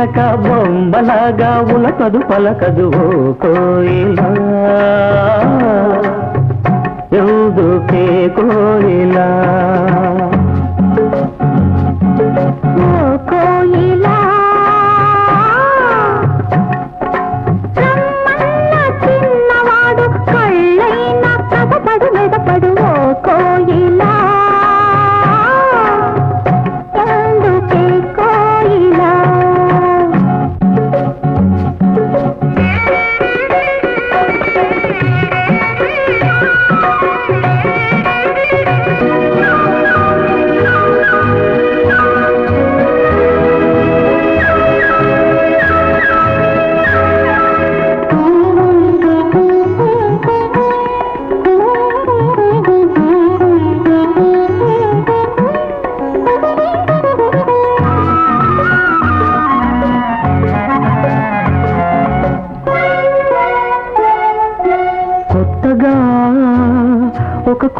చిలక బొమ్మలాగా ఉలకదు పలకదు ఓ కోయిలా. ఎందుకే కోయిలా?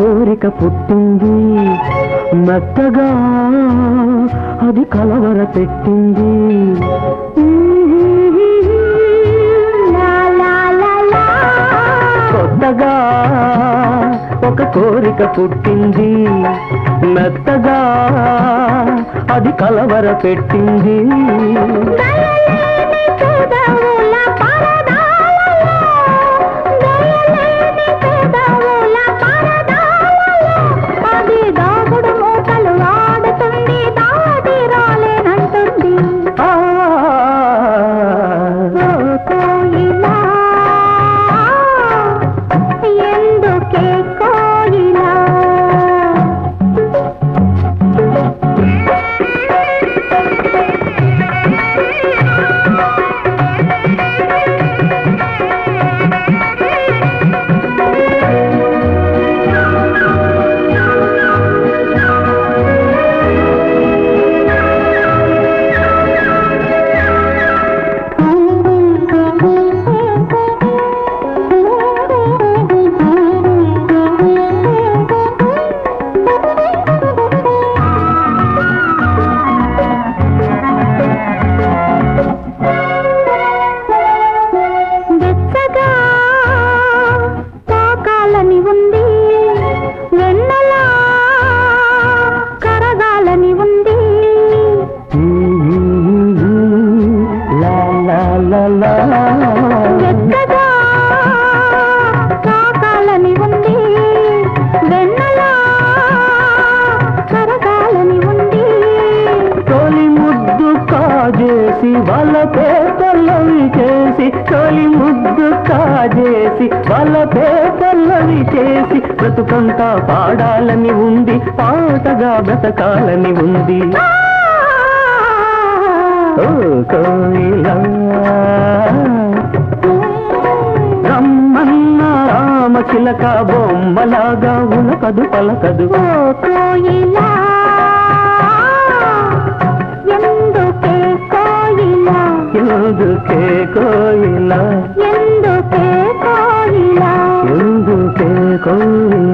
కోరిక పుట్టింది. మెత్తగా అది కలవర పెట్టింది. కొత్తగా ఒక కోరిక పుట్టింది. మెత్తగా అది కలవర పెట్టింది. కాజేసి వాళ్ళ పేపర్లవి చేసి తొలి ముద్దు కాజేసి వాళ్ళ పేపర్లవి చేసి బ్రతుకంతా పాడాలని ఉంది పాటగా బ్రతకాలని ఉంది. ఓ కోయిలా రమ్మన్న రామచిలక బొమ్మలాగా ఉలకదు పలకదు. ఓ కోయిల? ఎందుకే కోయిల? ఎందుకే కోయిల?